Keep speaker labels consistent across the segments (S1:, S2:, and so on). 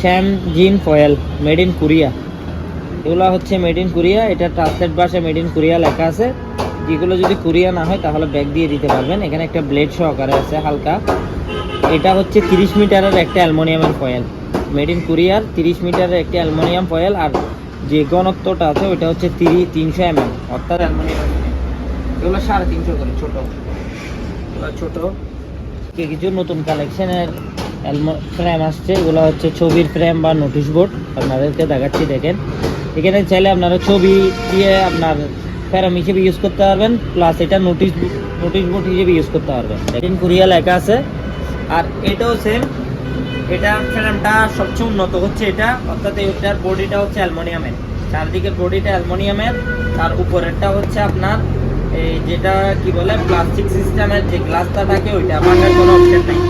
S1: শ্যাম জিন foil made in Korea এগুলো হচ্ছে মেড ইন কোরিয়া এটা ট্রান্সলেট ভাষায় মেড ইন কোরিয়া লেখা আছে। যেগুলো যদি কোরিয়া না হয়, তাহলে ব্যাগ দিয়ে দিতে পারবেন। এখানে একটা ব্লেড সহকারে আছে হালকা। এটা হচ্ছে তিরিশ মিটারের একটা অ্যালমোনিয়ামের ফয়েল। মেড ইন কোরিয়ার তিরিশ মিটারের একটা অ্যালমোনিয়াম ফয়েল, আর যে ঘনত্বটা আছে, ওইটা হচ্ছে তিরিশ তিনশো এম এম অর্থাৎ অ্যালমোনিয়াম এগুলো সাড়ে তিনশো করে, ছোটো। ছোটো। কিছু নতুন কালেকশনের ফ্রেম আসছে, এগুলো হচ্ছে ছবির ফ্রেম বা নোটিশ বোর্ড আপনাদেরকে দেখাচ্ছি, দেখেন। এখানে চাইলে আপনারা ছবি দিয়ে আপনার ফ্রেম হিসেবে ইউজ করতে পারবেন প্লাস এটা নোটিশ নোটিশ বোর্ড হিসেবে ইউজ করতে পারবেন। দেখেন কোরিয়া লেখা আছে। আর এটাও সেম এটা ফ্রেমটা সবচেয়ে উন্নত হচ্ছে এটা, অর্থাৎ এটার বডিটা হচ্ছে অ্যালমোনিয়ামের। চারদিকের বডিটা অ্যালমোনিয়ামের আর উপরেরটা হচ্ছে আপনার এই যেটা কি বলে প্লাস্টিক সিস্টেমের যে গ্লাসটা থাকে, ওইটা ভাঙার কোনো অপশন নেই।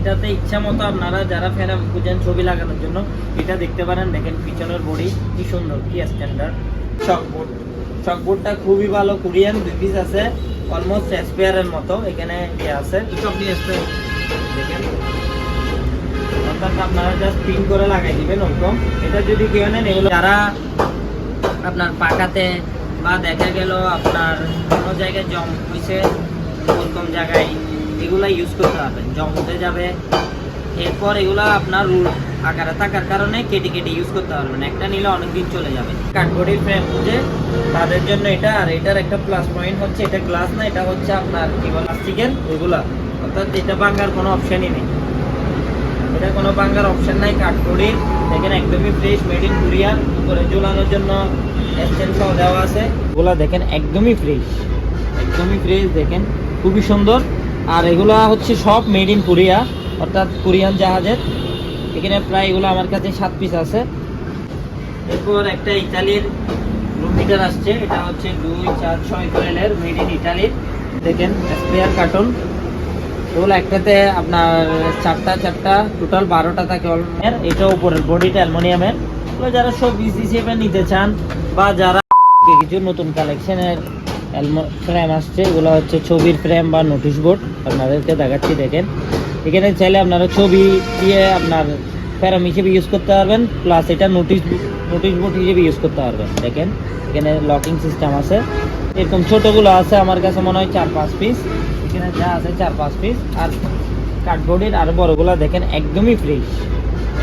S1: এটাতে ইচ্ছা মতো আপনারা যারা ফ্যান খুঁজেন ছবি লাগানোর জন্য, এটা দেখতে পারেন। দেখেন পিছনের বডি কি সুন্দর, কি স্ট্যান্ডার্ড চকবোর্ড চকবোর্ডটা খুবই ভালো কোরিয়ান দুই পিস আছে অলমোস্ট এসপিয়ারের মতো, এখানে ইয়ে আছে। দেখেন। অর্থাৎ আপনারা জাস্ট পিন করে লাগাই দিবেন, ওরকম। এটা যদি কেউ নেন, এগুলো যারা আপনার পাকাতে বা দেখা গেল আপনার কোনো জায়গায় জম হয়েছে, ওরকম জায়গায় এগুলা ইউজ করতে পারবেন। হতে যাবে, এরপর এগুলা আপনার রুল, আকারে থাকার কারণে কেটে কেটে ইউজ করতে পারবেন। একটা নিলে অনেক দিন চলে যাবে। কাঠবোর্ডের ফ্রেম খুঁজে তাদের জন্য এটা, আর এটার একটা প্লাস পয়েন্ট হচ্ছে, এটা গ্লাস না, এটা হচ্ছে আপনার কি বলে প্লাস্টিকের ওইগুলা। অর্থাৎ এটা ভাঙার কোনো অপশনই নেই। এটা কোনো ভাঙার অপশান নাই। কাঠবোর্ডের দেখেন একদমই ফ্রেশ মেড ইন কোরিয়ান উপরে ঝুলানোর জন্য এক্সটেন্ড সহ দেওয়া আছে। ওগুলা দেখেন একদমই ফ্রেশ একদমই ফ্রেশ দেখেন। খুবই সুন্দর। আর এগুলা হচ্ছে সব মেড ইন কোরিয়া অর্থাৎ কোরিয়ান জাহাজের। এখানে প্রায় এগুলো আমার কাছে সাত পিস আছে। এরপর একটা ইতালির রুম হিটার আসছে, এটা হচ্ছে দুই, চার, ছয় কোয়েলের মেড ইন ইটালির দেখেন স্পেয়ার কার্টন এগুলো একটাতে আপনার চারটা চারটা টোটাল বারোটা থাকে অলমের এটা উপরের বডিটা অ্যালমোনিয়ামের। যারা সব পিস হিসেবে নিতে চান, বা যারা কিছু নতুন কালেকশনের ফ্রেম আসছে, এগুলো হচ্ছে ছবির ফ্রেম বা নোটিশ বোর্ড আপনাদেরকে দেখাচ্ছি, দেখেন। এখানে চাইলে আপনারা ছবি দিয়ে আপনার ফ্রেম হিসেবে ইউজ করতে পারবেন প্লাস এটা নোটিশ নোটিশ বোর্ড হিসেবে ইউজ করতে পারবেন, দেখেন। এখানে লকিং সিস্টেম আছে। এরকম ছোটোগুলো আছে, আমার কাছে মনে হয় চার পাঁচ পিস এখানে যা আছে চার পাঁচ পিস আর কার্ডবোর্ডের আর বড়গুলো দেখেন একদমই ফ্রেশ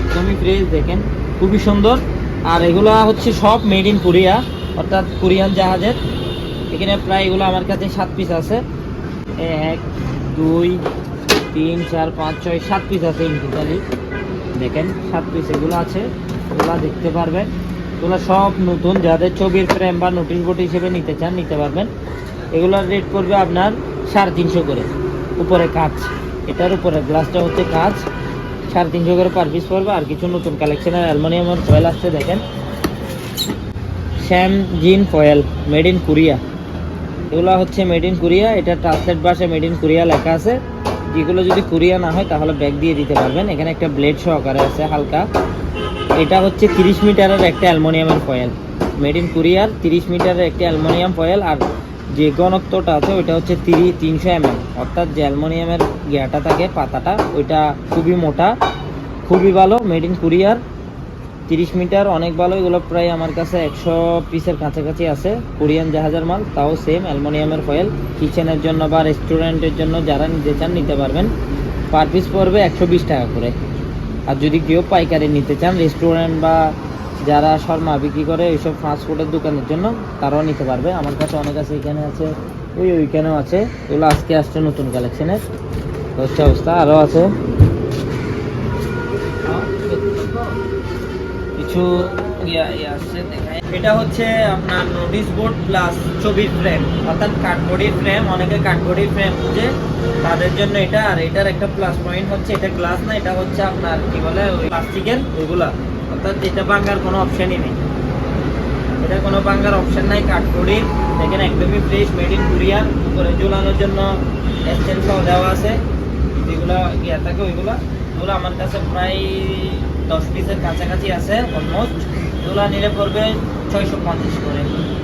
S1: একদমই ফ্রেশ দেখেন। খুবই সুন্দর। আর এগুলা হচ্ছে সব মেড ইন কোরিয়া অর্থাৎ কোরিয়ান জাহাজের। এখানে প্রায় এগুলো আমার কাছে সাত পিস আছে। এক, দুই, তিন, চার, পাঁচ, ছয়, সাত পিস আছে ইন টোটালি দেখেন, সাত পিস এগুলো আছে। এগুলো দেখতে পারবেন এগুলো সব নতুন, যাদের ছবির ফ্রেম বা নোটিশ বোর্ড হিসেবে নিতে চান, নিতে পারবেন। এগুলোর রেট পড়বে আপনার সাড়ে তিনশো করে। উপরে কাঁচ। এটার উপরে গ্লাসটা হচ্ছে কাঁচ। সাড়ে তিনশো করে পার পিস পড়বে। আর কিছু নতুন কালেকশনের অ্যালমোনিয়ামের ফয়েল আসছে, দেখেন। শ্যাম জিন ফয়েল মেড ইন কোরিয়া এগুলো হচ্ছে মেড ইন কোরিয়া এটা ট্রান্সলেট ভাষায় মেড ইন কোরিয়া লেখা আছে। যেগুলো যদি কোরিয়া না হয়, তাহলে ব্যাগ দিয়ে দিতে পারবেন। এখানে একটা ব্লেড সহকারে আছে হালকা। এটা হচ্ছে তিরিশ মিটারের একটা অ্যালমোনিয়ামের ফয়েল মেড ইন কোরিয়ার তিরিশ মিটারের একটা অ্যালমোনিয়াম ফয়েল আর যে ঘনত্বটা আছে, ওইটা হচ্ছে তিরিশ তিনশো এম অর্থাৎ যে অ্যালমোনিয়ামের গিয়াটা থাকে, পাতাটা, ওইটা খুবই মোটা, খুবই ভালো। মেড ইন কোরিয়ার তিরিশ মিটার, অনেক ভালো। এগুলো প্রায় আমার কাছে একশো পিসের কাছাকাছি আছে। কোরিয়ান জাহাজের মাল, তাও সেম অ্যালমোনিয়ামের ফয়েল কিচেনের জন্য বা রেস্টুরেন্টের জন্য যারা নিতে চান, নিতে পারবেন। পার পিস পড়বে একশো বিশ টাকা করে। আর যদি কেউ পাইকারি নিতে চান রেস্টুরেন্ট বা যারা শর্মা বিক্রি করে, এইসব ফাস্টফুডের দোকানের জন্য, তারাও নিতে পারবে। আমার কাছে অনেক আছে, এখানে আছে, ওই ওইখানেও আছে। এগুলো আজকে আসছে নতুন কালেকশনের হচ্ছে অবস্থা আরও আছে। কিছু এটা হচ্ছে আপনার নোটিশ বোর্ড প্লাস ছবির ফ্রেম অর্থাৎ কাঠবোর্ডের ফ্রেম অনেকে কাঠবোর্ডের ফ্রেম খুঁজে তাদের জন্য এটা, আর এটার একটা প্লাস পয়েন্ট হচ্ছে, এটা গ্লাস না, এটা হচ্ছে আপনার কি বলে, ওই প্লাস্টিকের ওইগুলা। অর্থাৎ এটা ভাঙার কোনো অপশনই নেই। এটা কোনো ভাঙার অপশন নাই কাঠবোর্ডের দেখেন, একদমই ফ্রেশ মেড ইন কোরিয়ান উপরে ঝুলানোর জন্য সহ দেওয়া আছে। যেগুলো ইয়া থাকে, ওইগুলো। ওগুলো আমার কাছে প্রায় দশ পিসের কাছাকাছি আছে অলমোস্ট এগুলো নিলে পড়বে ছয়শো পঞ্চাশ করে।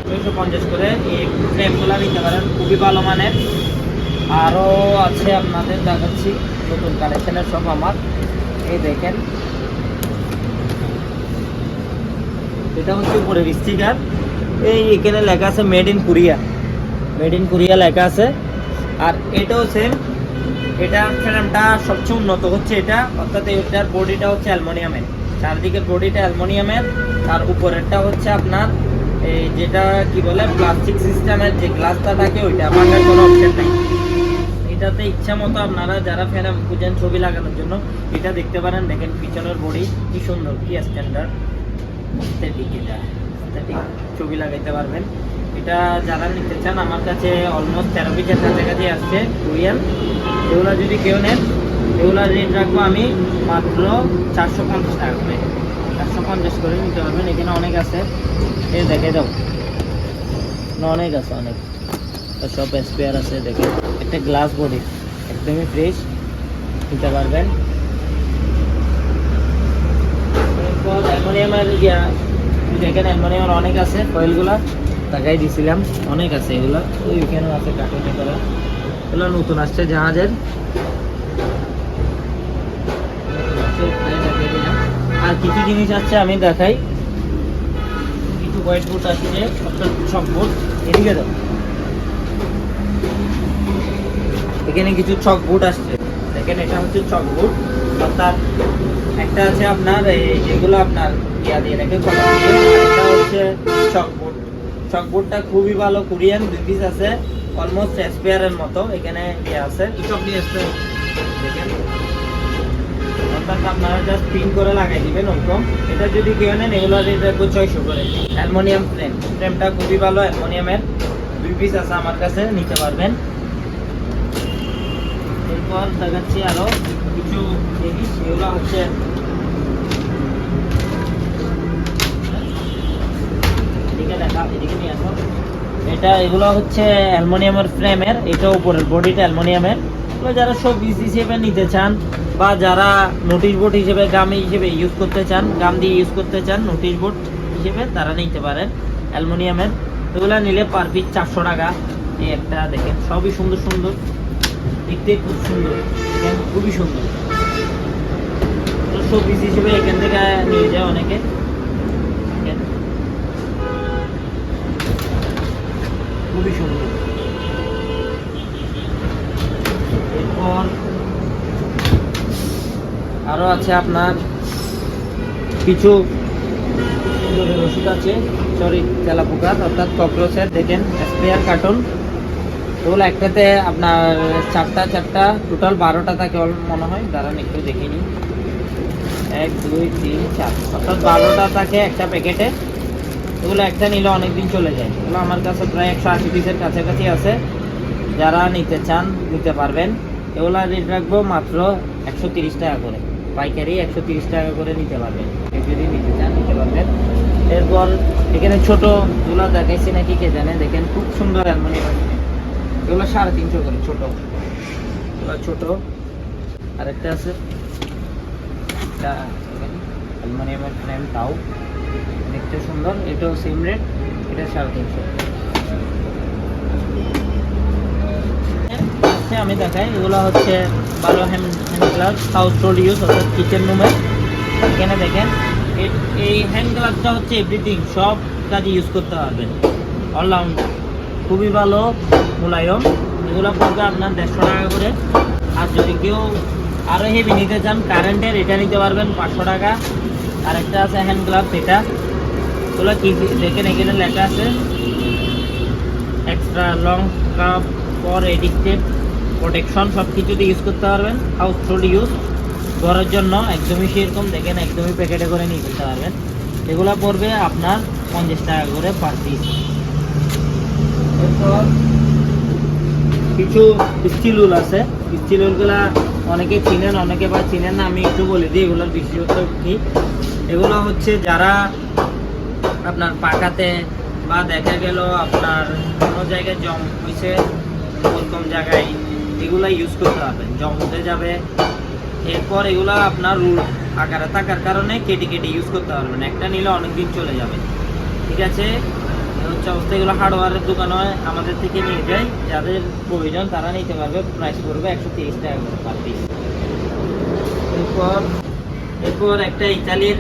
S1: ছয়শো পঞ্চাশ করে এই ফ্রেমগুলো নিতে পারেন, খুবই ভালো মানের। আরও আছে আপনাদের, দেখাচ্ছি নতুন কালেকশনের সব আমার। এই দেখেন। এটা হচ্ছে উপরের স্টিকার এই এখানে লেখা আছে made in Korea made in Korea লেখা আছে। আর এটাও সেম এটা ফ্রেমটা সবচেয়ে উন্নত হচ্ছে এটা। অর্থাৎ এটার বডিটা হচ্ছে অ্যালমোনিয়ামের। চারদিকের বডিটা অ্যালমোনিয়ামের। আর উপরেরটা হচ্ছে আপনার এই যেটা কি বলে প্লাস্টিক সিস্টেমের যে গ্লাসটা থাকে, ওইটা। ভাঙার কোনো অপশন নাই। এটাতে ইচ্ছা মতো আপনারা যারা ফ্যান খুঁজেন ছবি লাগানোর জন্য, এটা দেখতে পারেন। দেখেন পিছনের বডি কি সুন্দর, কি স্ট্যান্ডার্ড এটা। ছবি লাগাইতে পারবেন। এটা যারা নিতে চান, আমার কাছে অলমোস্ট তেরো পিসের কাছাকাছি আসছে কোরিয়ান এগুলো যদি কেউ নেন এগুলো রেট রাখব আমি মাত্র চারশো পঞ্চাশ টাকা করে। চারশো পঞ্চাশ করে নিতে পারবেন, এখানে অনেক আছে। এ দেখে দাও। অনেক আছে, অনেক। সব স্পেয়ার আছে, দেখে একটা গ্লাস বডি একদমই ফ্রেশ নিতে পারবেন। এরপর অ্যালমোনিয়ামের ইয়া, দেখেন অ্যালমোনিয়ামের অনেক আছে কয়েলগুলা টাকাই দিছিলাম। অনেক আছে এগুলো। ওইখানেও আছে কার্টুনে করা? এগুলো নতুন আসছে, জাহাজের। আর কিছু জিনিস আছে আমি দেখাই। কিছু হোয়াইট বোর্ড অর্থাৎ সব বোর্ড এদিকে দাও এখানে কিছু চক বুট আসছে। দেখেন, এটা হচ্ছে চক বুট অর্থাৎ একটা আছে আপনার যেগুলো আপনার ইয়া দিয়ে রেখে, কলম দিয়ে হচ্ছে চক বুট চক বুটটা খুবই ভালো কোরিয়ান দুই পিস আছে অলমোস্ট এসপিয়ারের মতো এখানে ইয়ে আছে।
S2: চক নিয়ে আসতে
S1: দেখেন। অর্থাৎ আপনারা জাস্ট পিন করে লাগাই দিবেন ওরকম। এটা যদি কেউ নেন এগুলো রেট রাখব ছয়শো করে অ্যালমোনিয়াম ফ্রেম ফ্রেমটা খুবই ভালো অ্যালমোনিয়ামের দুই পিস আছে আমার কাছে নিতে পারবেন। এরপর দেখাচ্ছি আরও কিছু জিনিস। এগুলো হচ্ছে এটা এগুলো হচ্ছে অ্যালমোনিয়ামের ফ্রেমের, এটা উপরের বডিটা অ্যালমোনিয়ামের। যারা সব পিস হিসেবে নিতে চান বা যারা নোটিশ বোর্ড হিসেবে গাম হিসেবে ইউজ করতে চান গাম দিয়ে ইউজ করতে চান নোটিশ বোর্ড হিসেবে, তারা নিতে পারেন অ্যালমোনিয়ামের। এগুলো নিলে পার পিস চারশো টাকা। এই একটা দেখেন, সবই সুন্দর সুন্দর। দেখতে খুব সুন্দর খুবই সুন্দর। সব পিস হিসেবে এখান থেকে নিয়ে যায় অনেকে। খুবই সুন্দর এরপর আরও আছে আপনার কিছু সুন্দরের ওষুধ আছে সরি তেলাপোকার অর্থাৎ ককরোচের, দেখেন, স্প্রেয়ার কার্টন। এগুলো একটাতে আপনার চারটা চারটা, টোটাল বারোটা থাকে মনে হয়, দাঁড়ান একটু দেখিনি এক, দুই, তিন, চার, অর্থাৎ বারোটা থাকে একটা প্যাকেটে। এগুলো একটা নিলে অনেক দিন চলে যায়। এগুলো আমার কাছে প্রায় একশো আশি পিসের কাছাকাছি আছে। যারা নিতে চান, নিতে পারবেন। এগুলো রেট রাখব মাত্র একশো তিরিশ টাকা করে। পাইকারি একশো তিরিশ টাকা করে নিতে পারবেন। যদি নিতে চান, নিতে পারবেন। এরপর এখানে ছোটগুলো দেখাইছি নাকি কে জানে? দেখেন খুব সুন্দর অ্যালমোনিয়াম এগুলো সাড়ে তিনশো করে, ছোটো। এগুলো ছোট। আরেকটা আছে। অ্যালমোনিয়ামের ফ্রেম তাও দেখতে সুন্দর, এটাও সেম রেট এটা সাড়ে তিনশো। আমি দেখাই, এগুলো হচ্ছে ভালো hand hand gloves household use অর্থাৎ কিচেন রুমের এখানে দেখেন, এই হ্যান্ড গ্লাভসটা হচ্ছে এভরিথিং সব কাজে ইউজ করতে পারবেন। অলরাউন্ডার খুবই ভালো মোলায়ম। এগুলো পড়বে আপনার দেড়শো টাকা করে। আর যদি কেউ আরও হেভি নিতে চান কারেন্টের এটা নিতে পারবেন পাঁচশো টাকা। আর একটা আছে হ্যান্ড গ্লাভস এটা এগুলো কি দেখেন, এখানে লেখা আছে extra long cup for addicted protection সব কিছুতে ইউজ করতে পারবেন হাউস হোল্ড ইউজ ঘরের জন্য একদমই সেরকম, দেখেন, একদমই প্যাকেটে করে নিয়ে যেতে পারবেন। এগুলো পড়বে আপনার পঞ্চাশ টাকা করে পার পিস এরপর কিছু স্টিল উল আছে। স্টিল উলগুলা অনেকে চিনেন, অনেকে বা চিনেন না, আমি একটু বলে দিই, এগুলোর বিশেষত্ব কি? এগুলো হচ্ছে যারা আপনার পাকাতে বা দেখা গেল আপনার কোনো জায়গায় জম হয়েছে ওরকম জায়গায়, এগুলা ইউজ করতে হবে জম হতে যাবে। এরপর এগুলা আপনার রুল আকারে থাকার কারণে কেটে কেটে ইউজ করতে পারবেন। একটা নিলে অনেক দিন চলে যাবে। ঠিক আছে? হচ্ছে অবস্থা। এগুলো হার্ডওয়ারের দোকানে আমাদের থেকে নিয়ে যায়। যাদের প্রয়োজন তারা নিতে পারবে। প্রাইস পড়বে একশো তিরিশ টাকা করে পার পিস এরপর এরপর একটা ইতালির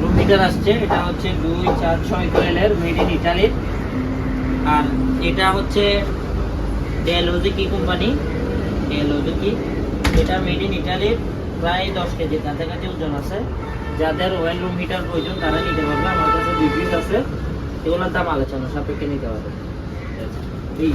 S1: রুম হিটার আসছে, এটা হচ্ছে দুই চার ছয় কোয়েলের মেড ইন ইটালির আর এটা হচ্ছে ডেলোজি কি কোম্পানি ডেলোজি কি এটা মেড ইন ইটালির প্রায় দশ কেজির কাছাকাছি ওজন আছে। যাদের ওয়েল রুম হিটার প্রয়োজন, তারা নিতে পারবে। আমার কাছে দুই পিস আছে, এগুলোর দাম আলোচনা সাপেক্ষে নিতে পারবে এই।